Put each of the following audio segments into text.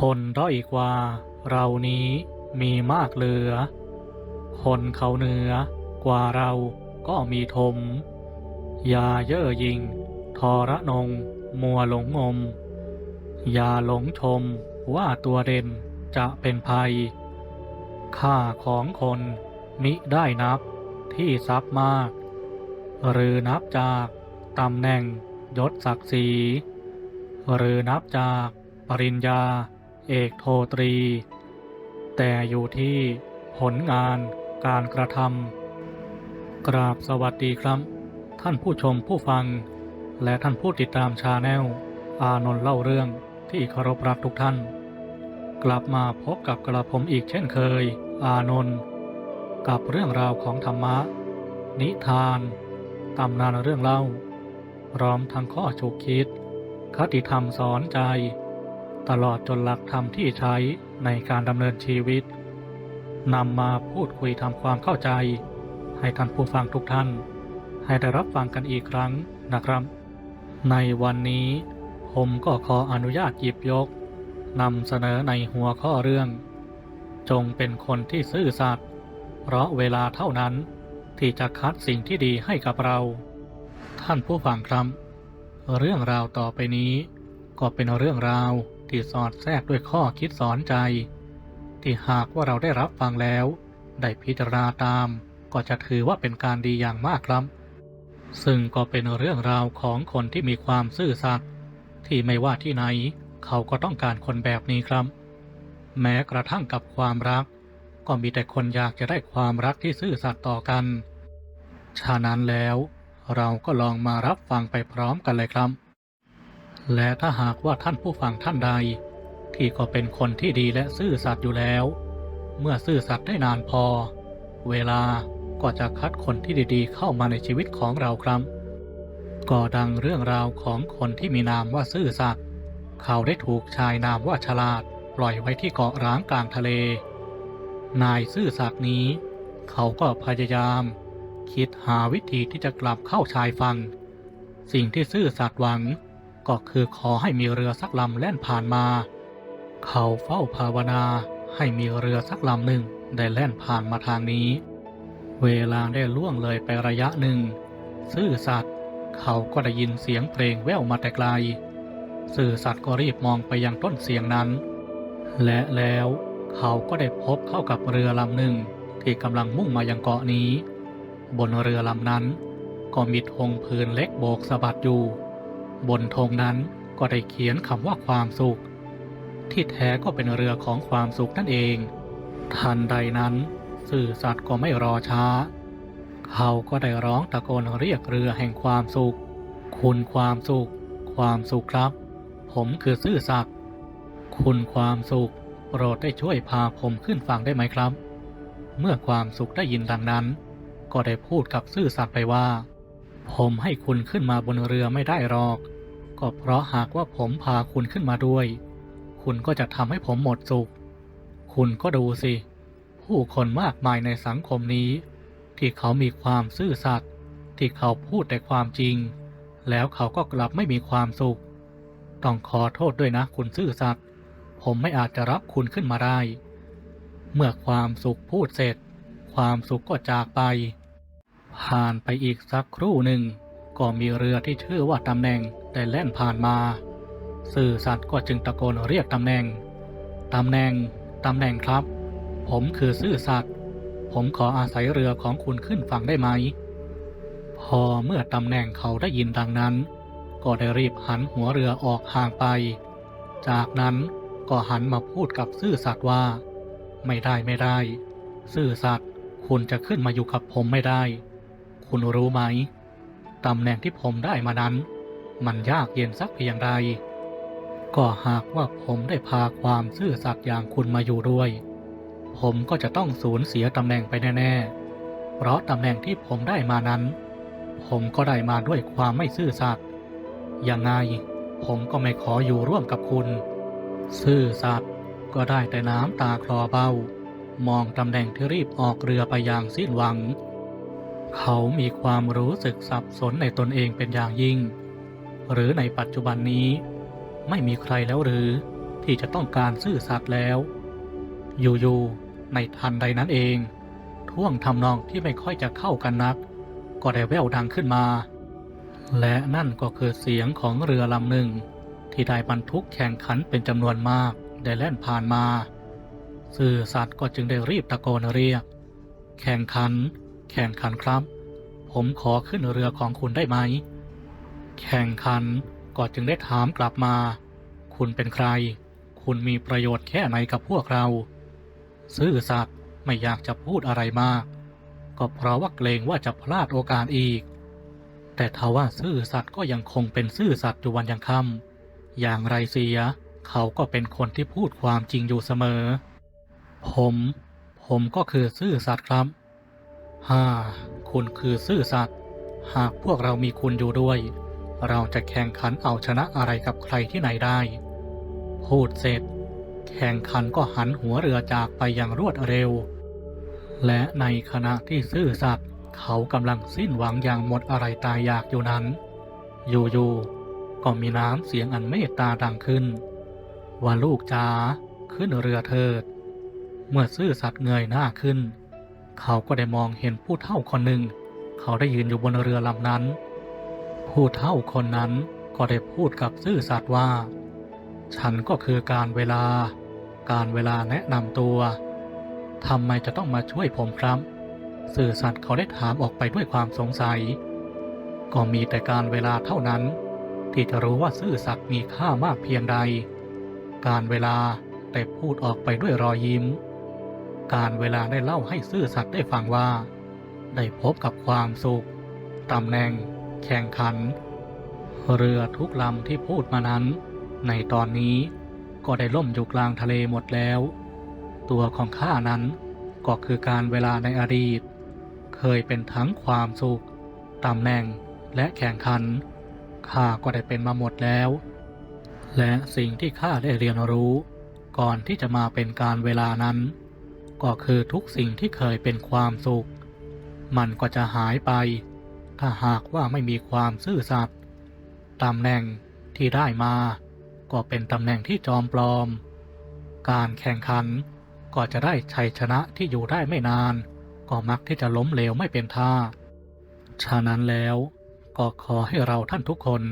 คนด้อยกว่า เรานี้มีมากเหลือ คนเขาเหนือกว่าเราก็มีทมอย่าเย่อหยิง ทอรนง มัวหลงงมอย่าหลงชมว่าตัวเด่นจะเป็นภัย ค่าของคนมิได้นับที่ทรัพย์มาก หรือนับจากตำแหน่งยศศักดิ์ศรีหรือนับจากปริญญา เอกโทตรี แต่อยู่ที่ผลงานการกระทำกราบสวัสดีครับ ท่านผู้ชมผู้ฟัง และท่านผู้ติดตามชาแนล อานนท์เล่าเรื่องที่เคารพรักทุกท่าน กลับมาพบกับกระผมอีกเช่นเคย อานนท์กับเรื่องราวของธรรมะ นิทานตำนานเรื่องเล่า พร้อมทั้งข้อฉุกคิด คติธรรมสอนใจ ตลอดจนหลักธรรมที่ใช้ในการดำเนินชีวิตนำมาพูดคุยทำความเข้าใจ ให้ท่านผู้ฟังทุกท่าน ให้ได้รับฟังกันอีกครั้งนะครับ ในวันนี้ผมก็ขออนุญาตหยิบยกนำเสนอในหัวข้อเรื่อง จงเป็นคนที่ซื่อสัตย์เพราะเวลาเท่านั้นที่จะคัดสิ่งที่ดีให้กับเรา ท่านผู้ฟังครับ เรื่องราวต่อไปนี้ก็เป็นเรื่องราว ที่สอดแทรกด้วยข้อคิดสอนใจ ที่หากว่าเราได้รับฟังแล้ว ได้พิจารณาตาม ก็จะถือว่าเป็นการดีอย่างมากครับ ซึ่งก็เป็นเรื่องราวของคนที่มีความซื่อสัตย์ที่ไม่ว่าที่ไหน เขาก็ต้องการคนแบบนี้ครับ แม้กระทั่งกับความรัก ก็มีแต่คนอยากจะได้ความรักที่ซื่อสัตย์ต่อกัน ฉะนั้นแล้ว เราก็ลองมารับฟังไปพร้อมกันเลยครับ และถ้าหากว่าท่านผู้ฟังท่านใด ที่ก็เป็นคนที่ดีและซื่อสัตย์อยู่แล้ว เมื่อซื่อสัตย์ได้นานพอ เวลาก็จะคัดคนที่ดีๆ เข้ามาในชีวิตของเราครับก็ดังเรื่องราวของคนที่มีนามว่าซื่อสัตย์เขาได้ถูกชายนามว่าฉลาด ปล่อยไว้ที่เกาะร้างกลางทะเล นายซื่อสัตย์นี้ เขาก็พยายาม คิดหาวิธีที่จะกลับเข้าชายฝั่งสิ่งที่ซื่อสัตย์หวัง ก็คือขอให้มีเรือสักลำแล่นผ่านมา เขาเฝ้าภาวนาให้มีเรือสักลำหนึ่งได้แล่นผ่านมาทางนี้ เวลาได้ล่วงเลยไประยะหนึ่ง ซื่อสัตย์เขาก็ได้ยินเสียงเพลงแว่วมาแต่ไกล ซื่อสัตย์ก็รีบมองไปยังต้นเสียงนั้น และแล้วเขาก็ได้พบเข้ากับเรือลำหนึ่งที่กำลังมุ่งมายังเกาะนี้ บนเรือลำนั้น ก็มีธงพื้นเล็กโบกสะบัดอยู่ บนธงนั้นก็ได้เขียนคำว่าความสุข ที่แท้ก็เป็นเรือของความสุขนั่นเอง ทันใดนั้น สื่อสัตว์ก็ไม่รอช้า เขาก็ได้ร้องตะโกนเรียกเรือแห่งความสุข คุณความสุข ความสุขครับ ผมคือซื่อสัตย์คุณความสุข โปรดได้ช่วยพาผมขึ้นฝั่งได้ไหมครับ เมื่อความสุขได้ยินดังนั้น ก็ได้พูดกับซื่อสัตย์ไปว่า ผมให้คุณขึ้นมาบนเรือไม่ได้หรอก ก็เพราะหากว่าผมพาคุณขึ้นมาด้วย คุณก็จะทำให้ผมหมดสุข คุณก็ดูสิ ผู้คนมากมายในสังคมนี้ ที่เขามีความซื่อสัตย์ที่เขาพูดแต่ความจริง แล้วเขาก็กลับไม่มีความสุข ต้องขอโทษด้วยนะคุณซื่อสัตย์ผมไม่อาจจะรับคุณขึ้นมาได้ เมื่อความสุขพูดเสร็จ ความสุขก็จากไป ผ่านไปอีกสักครู่หนึ่ง ก็มีเรือที่ชื่อว่าตำแหน่งได้แล่นผ่านมา สื่อสัตว์ก็จึงตะโกนเรียกตำแหน่ง ตำแหน่ง ตำแหน่งครับ ผมคือซื่อสัตย์ผมขออาศัยเรือของคุณขึ้นฝั่งได้ไหม พอเมื่อตำแหน่งเขาได้ยินดังนั้น ก็ได้รีบหันหัวเรือออกห่างไป จากนั้นก็หันมาพูดกับซื่อสัตย์ว่า ไม่ได้ไม่ได้ ซื่อสัตย์คุณจะขึ้นมาอยู่กับผมไม่ได้ คุณรู้ไหม ตำแหน่งที่ผมได้มานั้น มันยากเย็นสักเพียงใด ก็หากว่าผมได้พาความซื่อสัตย์อย่างคุณมาอยู่ด้วย ผมก็จะต้องสูญเสียตำแหน่งไปแน่ๆ เพราะตำแหน่งที่ผมได้มานั้น ผมก็ได้มาด้วยความไม่ซื่อสัตย์ยังไงผมก็ไม่ขออยู่ร่วมกับคุณ ซื่อสัตย์ก็ได้แต่น้ำตาคลอเบ้ามองตำแหน่งที่รีบออกเรือไปอย่างสิ้นหวัง เขามีความรู้สึกสับสนในตนเองเป็นอย่างยิ่ง หรือในปัจจุบันนี้ไม่มีใครแล้วหรือที่จะต้องการซื่อสัตย์แล้ว อยู่ๆในทันใดนั้นเอง ท่วงทำนองที่ไม่ค่อยจะเข้ากันนัก ก็ได้แว่วดังขึ้นมา และนั่นก็คือเสียงของเรือลำหนึ่ง ที่ได้บรรทุกแข่งขันเป็นจำนวนมากได้แล่นผ่านมา สื่อสัตว์ก็จึงได้รีบตะโกนเรียก แข่งขัน แข่งขันครับ ผมขอขึ้นเรือของคุณได้ไหม แข่งขันก็จึงได้ถามกลับมา คุณเป็นใคร คุณมีประโยชน์แค่ไหนกับพวกเรา ซื่อสัตย์ไม่อยากจะพูดอะไรมาก ก็เพราะว่าเกรงว่าจะพลาดโอกาสอีก แต่ทว่าซื่อสัตย์ก็ยังคงเป็นซื่อสัตย์อยู่วันยังค่ำอย่างไรเสีย เขาก็เป็นคนที่พูดความจริงอยู่เสมอ ผม ผมก็คือซื่อสัตย์ครับ ฮ่าคุณคือซื่อสัตย์หากพวกเรามีคุณอยู่ด้วย เราจะแข่งขันเอาชนะอะไรกับใครที่ไหนได้ พูดเสร็จ แข่งขันก็หันหัวเรือจากไปอย่างรวดเร็ว และในขณะที่ซื่อสัตย์เขากำลังสิ้นหวังอย่างหมดอะไรตายอยากอยู่นั้น อยู่ๆก็มีน้ำเสียงอันเมตตาดังขึ้น ว่าลูกจ๋าขึ้นเรือเถิด เมื่อซื่อสัตย์เงยหน้าขึ้น เขาก็ได้มองเห็นผู้เฒ่าคนหนึ่ง เขาได้ยืนอยู่บนเรือลำนั้น ผู้เฒ่าคนนั้นก็ได้พูดกับซื่อสัตย์ว่า ฉันก็คือการเวลา การเวลาแนะนำตัวทำไมจะต้องมาช่วยผมครับซื่อสัตย์เขาได้ถามออกไปด้วยความสงสัย ก็มีแต่การเวลาเท่านั้น ที่จะรู้ว่าซื่อสัตย์มีค่ามากเพียงใด การเวลาได้พูดออกไปด้วยรอยยิ้ม การเวลาได้เล่าให้ซื่อสัตย์ได้ฟังว่า ได้พบกับความสุขตำแหน่ง แข่งขัน เรือทุกลำที่พูดมานั้น ในตอนนี้ก็ได้ล่มอยู่กลางทะเลหมดแล้ว ตัวของข้านั้นก็คือการเวลาในอดีต เคยเป็นทั้งความสุขตำแหน่งและแข่งขันข้าก็ได้เป็นมาหมดแล้ว และสิ่งที่ข้าได้เรียนรู้ ก่อนที่จะมาเป็นการเวลานั้น ก็คือทุกสิ่งที่เคยเป็นความสุข มันก็จะหายไป ถ้าหากว่าไม่มีความซื่อสัตย์ตำแหน่งที่ได้มา ก็เป็นตำแหน่งที่จอมปลอม การแข่งขันก็จะได้ชัยชนะที่อยู่ได้ไม่นาน ก็มักที่จะล้มเหลวไม่เป็นท่า ฉะนั้นแล้วก็ขอให้เราท่านทุกคน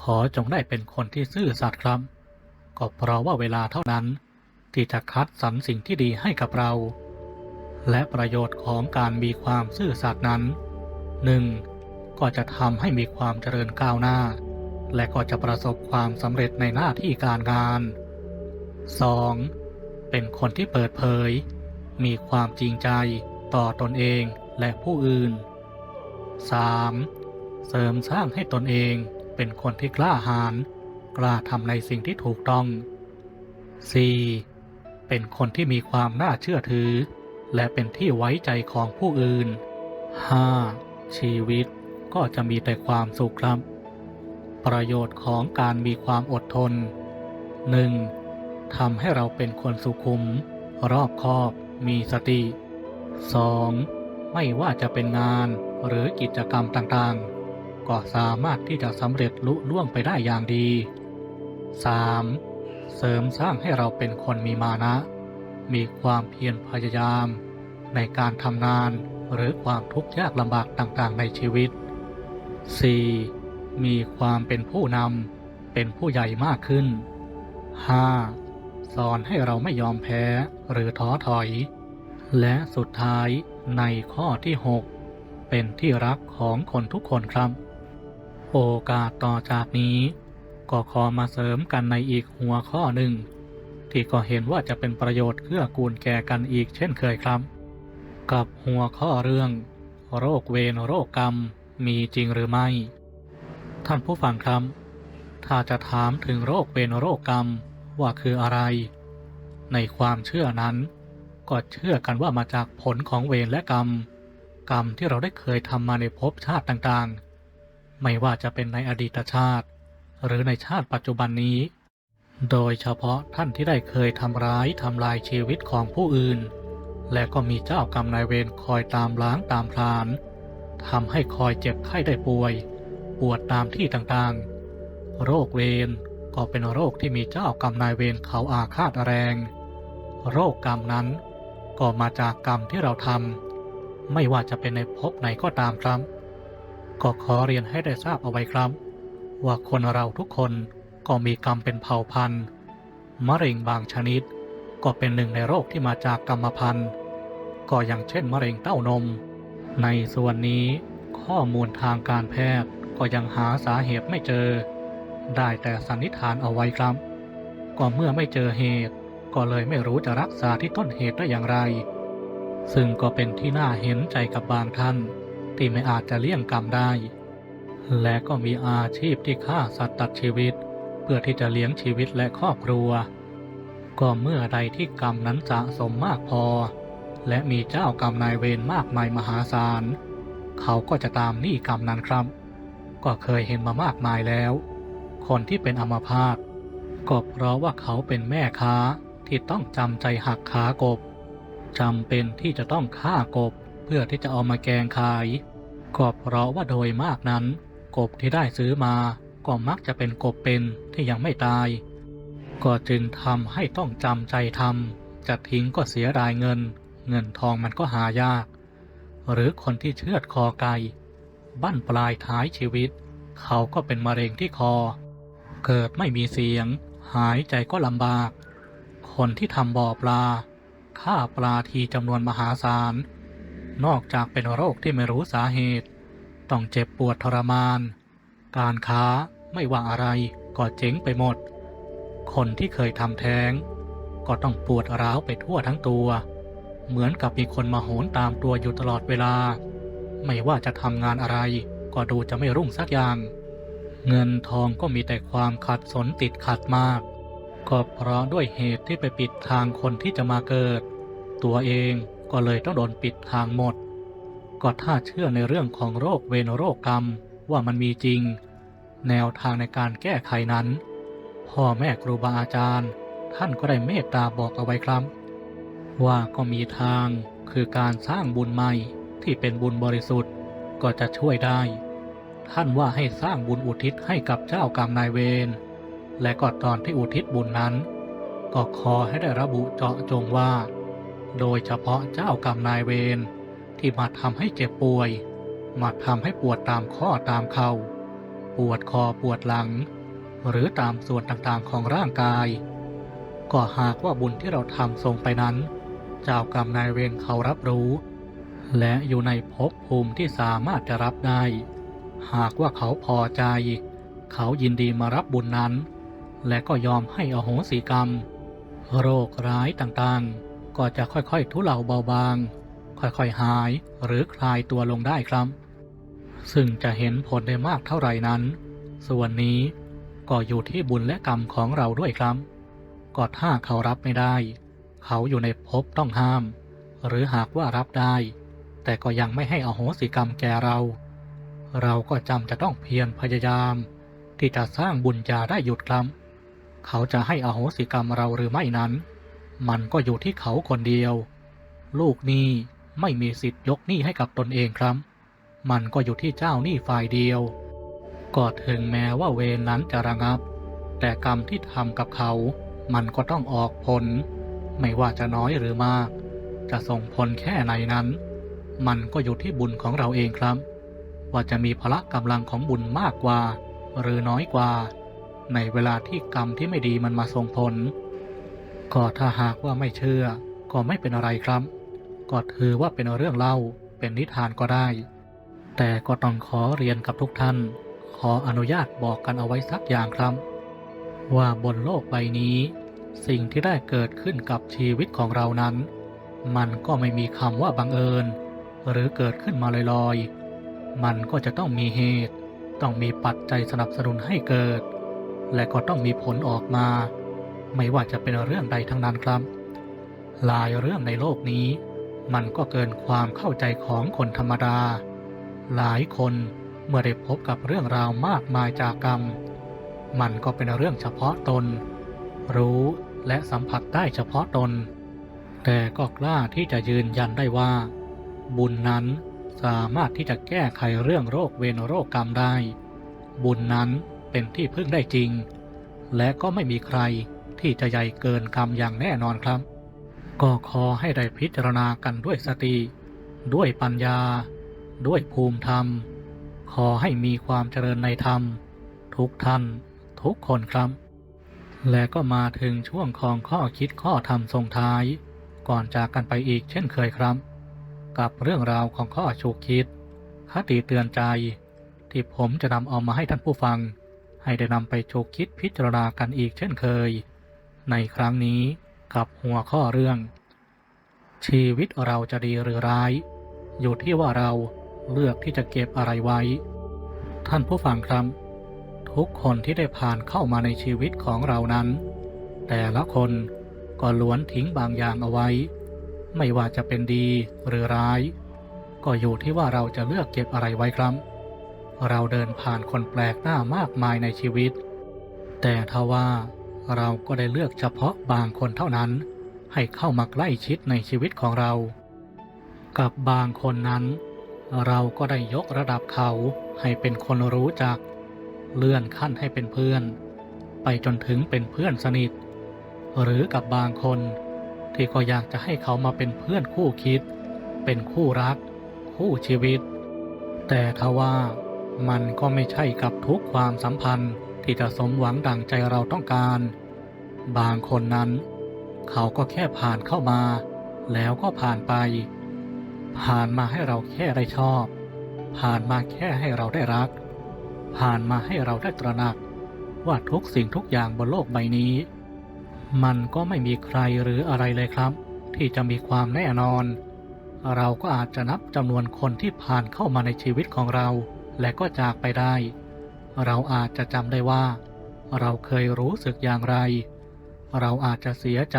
ขอจงได้เป็นคนที่ซื่อสัตย์ครับ ก็เพราะว่าเวลาเท่านั้น ที่จะคัดสรรสิ่งที่ดีให้กับเรา และประโยชน์ของการมีความซื่อสัตย์นั้นหนึ่งก็จะทำให้มีความเจริญก้าวหน้า และก็จะประสบความสำเร็จในหน้าที่การงาน 2. เป็นคนที่เปิดเผย มีความจริงใจต่อตนเองและผู้อื่น 3. เสริมสร้างให้ตนเองเป็นคนที่กล้าหาญกล้าทำในสิ่งที่ถูกต้อง 4. เป็นคนที่มีความน่าเชื่อถือ และเป็นที่ไว้ใจของผู้อื่น 5. ชีวิตก็จะมีแต่ความสุขครับ ประโยชน์ของการมีความอดทน 1. ทำให้เราเป็นคนสุขุม รอบคอบมีสติ 2. ไม่ว่าจะเป็นงานหรือกิจกรรมต่างๆ ก็สามารถที่จะสำเร็จลุล่วงไปได้อย่างดี 3. เสริมสร้างให้เราเป็นคนมีมานะ มีความเพียรพยายาม ในการทำงานหรือความทุกข์ยากลำบากต่างๆ ในชีวิต 4. มีความเป็นผู้นำเป็นผู้ใหญ่มากขึ้น 5. สอนให้เราไม่ยอมแพ้หรือท้อถอย และสุดท้ายในข้อที่ 6 เป็นที่รักของคนทุกคนครับ โอกาสต่อจากนี้ ก็ขอมาเสริมกันในอีกหัวข้อหนึ่ง ที่ก็เห็นว่าจะเป็นประโยชน์เกื้อกูลแก่กันอีกเช่นเคยครับ กับหัวข้อเรื่อง โรคเวรโรคกรรมมีจริงหรือไม่ ท่านผู้ฟังครับ ถ้าจะถามถึงโรคเวรโรคกรรมว่าคืออะไร ในความเชื่อนั้น ก็เชื่อกันว่ามาจากผลของเวรและกรรม กรรมที่เราได้เคยทำมาในภพชาติต่างๆ ไม่ว่าจะเป็นในอดีตชาติ หรือในชาติปัจจุบันนี้ โดยเฉพาะท่านที่ได้เคยทำร้ายทำลายชีวิตของผู้อื่น และก็มีเจ้ากรรมนายเวรคอยตามล้างตามพรานทำให้คอยเจ็บไข้ได้ป่วย ปวดตามที่ต่างๆ โรคเวรก็เป็นโรคที่มีเจ้ากรรมนายเวรเขาอาฆาตแรง โรคกรรมนั้นก็มาจากกรรมที่เราทำไม่ว่าจะเป็นในภพไหนก็ตามครับ ก็ขอเรียนให้ได้ทราบเอาไว้ครับ ว่าคนเราทุกคนก็มีกรรมเป็นเผ่าพันธุ์มะเร็งบางชนิด ก็เป็นหนึ่งในโรคที่มาจากกรรมพันธุ์ก็อย่างเช่นมะเร็งเต้านม ในส่วนนี้ข้อมูลทางการแพทย์ก็ยังหาสาเหตุไม่เจอ ได้แต่สันนิษฐานเอาไว้ครับ ก็เมื่อไม่เจอเหตุ ก็เลยไม่รู้จะรักษาที่ต้นเหตุได้อย่างไร ซึ่งก็เป็นที่น่าเห็นใจกับบางท่าน ที่ไม่อาจจะเลี่ยงกรรมได้ และก็มีอาชีพที่ฆ่าสัตว์ตัดชีวิต เพื่อที่จะเลี้ยงชีวิตและครอบครัว ก็เมื่อใดที่กรรมนั้นสะสมมากพอ และมีเจ้ากรรมนายเวรมากมายมหาศาล เขาก็จะตามหนี้กรรมนั้นครับ ก็เคยเห็นมามากมายแล้ว คนที่เป็นอัมพาตก็เพราะว่าเขาเป็นแม่ค้าที่ต้องจำใจหักขากบจำเป็นที่จะต้องฆ่ากบเพื่อที่จะเอามาแกงขาย ก็เพราะว่าโดยมากนั้น กบที่ได้ซื้อมา ก็มักจะเป็นกบเป็นที่ยังไม่ตาย ก็จึงทำให้ต้องจำใจทำจะทิ้งก็เสียดายเงิน เงินทองมันก็หายาก หรือคนที่เชือดคอไก่บั้นปลายท้ายชีวิต เขาก็เป็นมะเร็งที่คอ เกิดไม่มีเสียง หายใจก็ลำบาก คนที่ทำบ่อปลาฆ่าปลาทีจำนวนมหาศาล นอกจากเป็นโรคที่ไม่รู้สาเหตุ ต้องเจ็บปวดทรมาน การค้าไม่ว่าอะไรก็เจ๊งไปหมด คนที่เคยทำแท้ง ก็ต้องปวดร้าวไปทั่วทั้งตัว เหมือนกับมีคนมาโหนตามตัวอยู่ตลอดเวลา ไม่ว่าจะทำงานอะไร ก็ดูจะไม่รุ่งสักอย่าง เงินทองก็มีแต่ความขัดสนติดขัดมาก ก็เพราะด้วยเหตุที่ไปปิดทางคนที่จะมาเกิด ตัวเองก็เลยต้องโดนปิดทางหมด ก็ถ้าเชื่อในเรื่องของโรคเวรโรคกรรมว่ามันมีจริง แนวทางในการแก้ไขนั้น พ่อแม่ครูบาอาจารย์ ท่านก็ได้เมตตาบอกเอาไว้ครับ ว่าก็มีทางคือการสร้างบุญใหม่ที่เป็นบุญบริสุทธิ์ก็จะช่วยได้ ท่านว่าให้สร้างบุญอุทิศให้กับเจ้ากรรมนายเวรและก็ตอนที่อุทิศบุญนั้น ก็ขอให้ได้ระบุเจาะจงว่า โดยเฉพาะเจ้ากรรมนายเวร ที่มาทำให้เจ็บป่วย มาทำให้ปวดตามข้อตามเข่า ปวดคอปวดหลัง หรือตามส่วนต่างๆของร่างกาย ก็หากว่าบุญที่เราทำส่งไปนั้น เจ้ากรรมนายเวรเขารับรู้ และอยู่ในภพภูมิที่สามารถจะรับได้ หากว่าเขาพอใจ เขายินดีมารับบุญนั้น และก็ยอมให้อโหสิกรรม โรคร้ายต่างๆ ก็จะค่อยๆ ทุเลาเบาบาง ค่อยๆหาย หรือคลายตัวลงได้ครับ ซึ่งจะเห็นผลได้มากเท่าไหร่นั้น ส่วนนี้ก็อยู่ที่บุญและกรรมของเราด้วยครับก็ถ้าเขารับไม่ได้ เขาอยู่ในภพต้องห้าม หรือหากว่ารับได้ แต่ก็ยังไม่ให้อโหสิกรรมแก่เรา เราก็จำจะต้องเพียรพยายาม ที่จะสร้างบุญญาได้หยุดครับเขาจะให้อโหสิกรรมเราหรือไม่นั้น มันก็อยู่ที่เขาคนเดียว ลูกนี้ ไม่มีสิทธิ์ยกหนี้ให้กับตนเองครับ มันก็อยู่ที่เจ้าหนี้ฝ่ายเดียว ก็ถึงแม้ว่าเวรนั้นจะระงับ แต่กรรมที่ทำกับเขา มันก็ต้องออกผล ไม่ว่าจะน้อยหรือมาก จะส่งผลแค่ไหนนั้น มันก็อยู่ที่บุญของเราเองครับ ว่าจะมีพละกำลังของบุญมากกว่า หรือน้อยกว่า ในเวลาที่กรรมที่ไม่ดีมันมาส่งผล ก็ถ้าหากว่าไม่เชื่อ ก็ไม่เป็นอะไรครับ ก็ถือว่าเป็นเรื่องเล่าเป็นนิทานก็ได้ แต่ก็ต้องขอเรียนกับทุกท่าน ขออนุญาตบอกกันเอาไว้สักอย่างครับ ว่าบนโลกใบนี้ สิ่งที่ได้เกิดขึ้นกับชีวิตของเรานั้น มันก็ไม่มีคำว่าบังเอิญ หรือเกิดขึ้นมาลอยๆ มันก็จะต้องมีเหตุ ต้องมีปัจจัยสนับสนุนให้เกิด และก็ต้องมีผลออกมา ไม่ว่าจะเป็นเรื่องใดทั้งนั้นครับหลายเรื่องในโลกนี้ มันก็เกินความเข้าใจของคนธรรมดา หลายคนเมื่อได้พบกับเรื่องราวมากมายจากกรรม มันก็เป็นเรื่องเฉพาะตน รู้และสัมผัสได้เฉพาะตน แต่ก็กล้าที่จะยืนยันได้ว่า บุญนั้นสามารถที่จะแก้ไขเรื่องโรคเวรโรคกรรมได้ บุญนั้นเป็นที่พึ่งได้จริง และก็ไม่มีใครที่จะใหญ่เกินกรรมอย่างแน่นอนครับ ก็ขอให้ได้พิจารณากันด้วยสติ ด้วยปัญญา ด้วยภูมิธรรม ขอให้มีความเจริญในธรรม ทุกท่าน ทุกคนครับ และก็มาถึงช่วงของข้อคิดข้อธรรมส่งท้าย ก่อนจากกันไปอีกเช่นเคยครับ กับเรื่องราวของข้อฉุกคิด คติเตือนใจ ที่ผมจะนำเอามาให้ท่านผู้ฟัง ให้ได้นำไปฉุกคิดพิจารณากันอีกเช่นเคย ในครั้งนี้ กับหัวข้อเรื่อง ชีวิตเราจะดีหรือร้าย อยู่ที่ว่าเราเลือกที่จะเก็บอะไรไว้ ท่านผู้ฟังครับ ทุกคนที่ได้ผ่านเข้ามาในชีวิตของเรานั้น แต่ละคนก็ล้วนทิ้งบางอย่างเอาไว้ ไม่ว่าจะเป็นดีหรือร้าย ก็อยู่ที่ว่าเราจะเลือกเก็บอะไรไว้ครับ เราเดินผ่านคนแปลกหน้ามากมายในชีวิต แต่ทว่า เราก็ได้เลือกเฉพาะบางคนเท่านั้น ให้เข้ามาใกล้ชิดในชีวิตของเรา กับบางคนนั้น เราก็ได้ยกระดับเขาให้เป็นคนรู้จัก เลื่อนขั้นให้เป็นเพื่อน ไปจนถึงเป็นเพื่อนสนิท หรือกับบางคนที่ก็อยากจะให้เขามาเป็นเพื่อนคู่คิด เป็นคู่รัก คู่ชีวิต แต่ทว่ามันก็ไม่ใช่กับทุกความสัมพันธ์ ที่จะสมหวังดังใจเราต้องการ บางคนนั้น เขาก็แค่ผ่านเข้ามา แล้วก็ผ่านไป ผ่านมาให้เราแค่ได้ชอบ ผ่านมาแค่ให้เราได้รัก ผ่านมาให้เราได้ตระหนัก ว่าทุกสิ่งทุกอย่างบนโลกใบนี้ มันก็ไม่มีใครหรืออะไรเลยครับ ที่จะมีความแน่นอน เราก็อาจจะนับจำนวนคนที่ผ่านเข้ามาในชีวิตของเรา และก็จากไปได้ เราอาจจะจำได้ว่า เราเคยรู้สึกอย่างไร เราอาจจะเสียใจ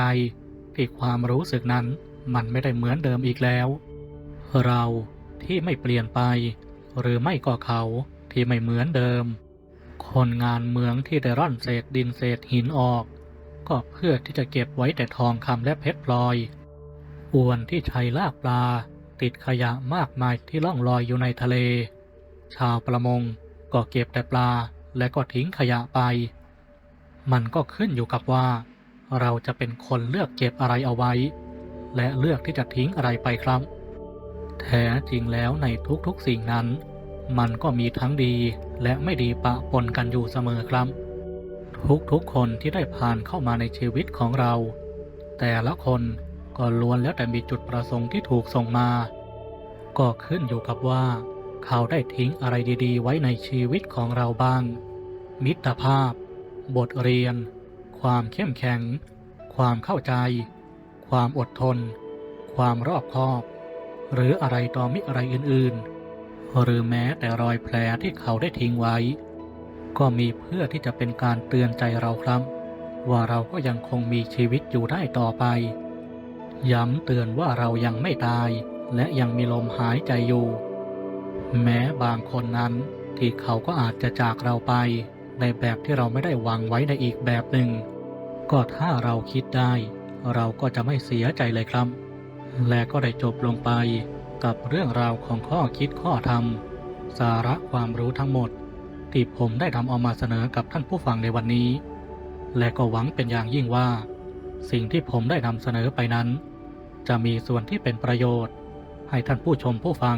ที่ความรู้สึกนั้นมันไม่ได้เหมือนเดิมอีกแล้ว เราที่ไม่เปลี่ยนไป หรือไม่ก็เขาที่ไม่เหมือนเดิม คนงานเมืองที่ได้ร่อนเศษดินเศษหินออก ก็เพื่อที่จะเก็บไว้แต่ทองคำและเพชรพลอยอวนที่ใช้ลากปลาติดขยะมากมายที่ล่องลอยอยู่ในทะเล ชาวประมง ก็เก็บแต่ปลาและก็ทิ้งขยะไป มันก็ขึ้นอยู่กับว่า เราจะเป็นคนเลือกเก็บอะไรเอาไว้ และเลือกที่จะทิ้งอะไรไปครับ แท้จริงแล้วในทุกๆสิ่งนั้น มันก็มีทั้งดีและไม่ดีปะปนกันอยู่เสมอครับ ทุกๆคนที่ได้ผ่านเข้ามาในชีวิตของเรา แต่ละคนก็ล้วนแล้วแต่มีจุดประสงค์ที่ถูกส่งมา ก็ขึ้นอยู่กับว่า เขาได้ทิ้งอะไรดีๆ ไว้ในชีวิตของเราบ้าง มิตรภาพ บทเรียน ความเข้มแข็ง ความเข้าใจ ความอดทน ความรอบคอบ หรืออะไรต่อมิอะไรอื่นๆ หรือแม้แต่รอยแผลที่เขาได้ทิ้งไว้ ก็มีเพื่อที่จะเป็นการเตือนใจเราครับ ว่าเราก็ยังคงมีชีวิตอยู่ได้ต่อไป ย้ำเตือนว่าเรายังไม่ตาย และยังมีลมหายใจอยู่ แม้บางคนนั้นที่เขาก็อาจจะจากเราไป ในแบบที่เราไม่ได้วางไว้ในอีกแบบหนึ่ง ก็ถ้าเราคิดได้ เราก็จะไม่เสียใจเลยครับ และก็ได้จบลงไปกับเรื่องราวของข้อคิดข้อธรรม สาระความรู้ทั้งหมด ที่ผมได้ทำเอามาเสนอกับท่านผู้ฟังในวันนี้ และก็หวังเป็นอย่างยิ่งว่า สิ่งที่ผมได้นำเสนอไปนั้น จะมีส่วนที่เป็นประโยชน์ ให้ท่านผู้ชมผู้ฟัง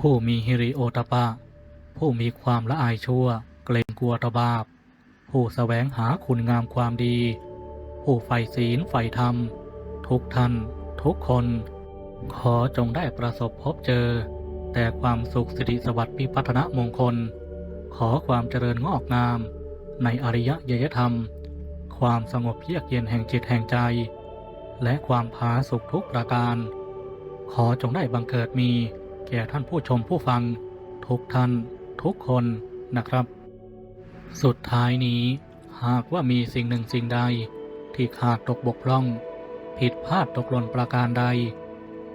ผู้มีฮิริโอตปะ ผู้มีความละอายชั่ว เกรงกลัวตบาป ผู้แสวงหาคุณงามความดี ผู้ใฝ่ศีลใฝ่ธรรม ทุกท่าน ทุกคน ขอจงได้ประสบพบเจอ แต่ความสุขสิริสวัสดิ์พิพัฒนมงคล ขอความเจริญงอกงาม ในอริยยยธรรม ความสงบเยือกเย็นแห่งจิตแห่งใจ และความผาสุขทุกประการ ขอจงได้บังเกิดมี แก่ท่านผู้ชมผู้ฟัง ทุกท่าน ทุกคนนะครับ สุดท้ายนี้หากว่ามีสิ่งหนึ่งสิ่งใดที่ขาดตกบกพร่อง ผิดพลาดตกหล่นประการใด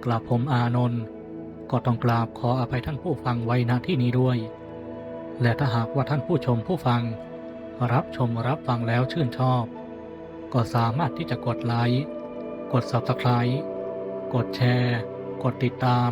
กระผมอานนท์ก็ต้องกราบขออภัยท่านผู้ฟังไว้ณที่นี้ด้วย และถ้าหากว่าท่านผู้ชมผู้ฟัง รับชมรับฟังแล้วชื่นชอบ ก็สามารถที่จะกดไลค์ กด Subscribe กดแชร์ กดติดตาม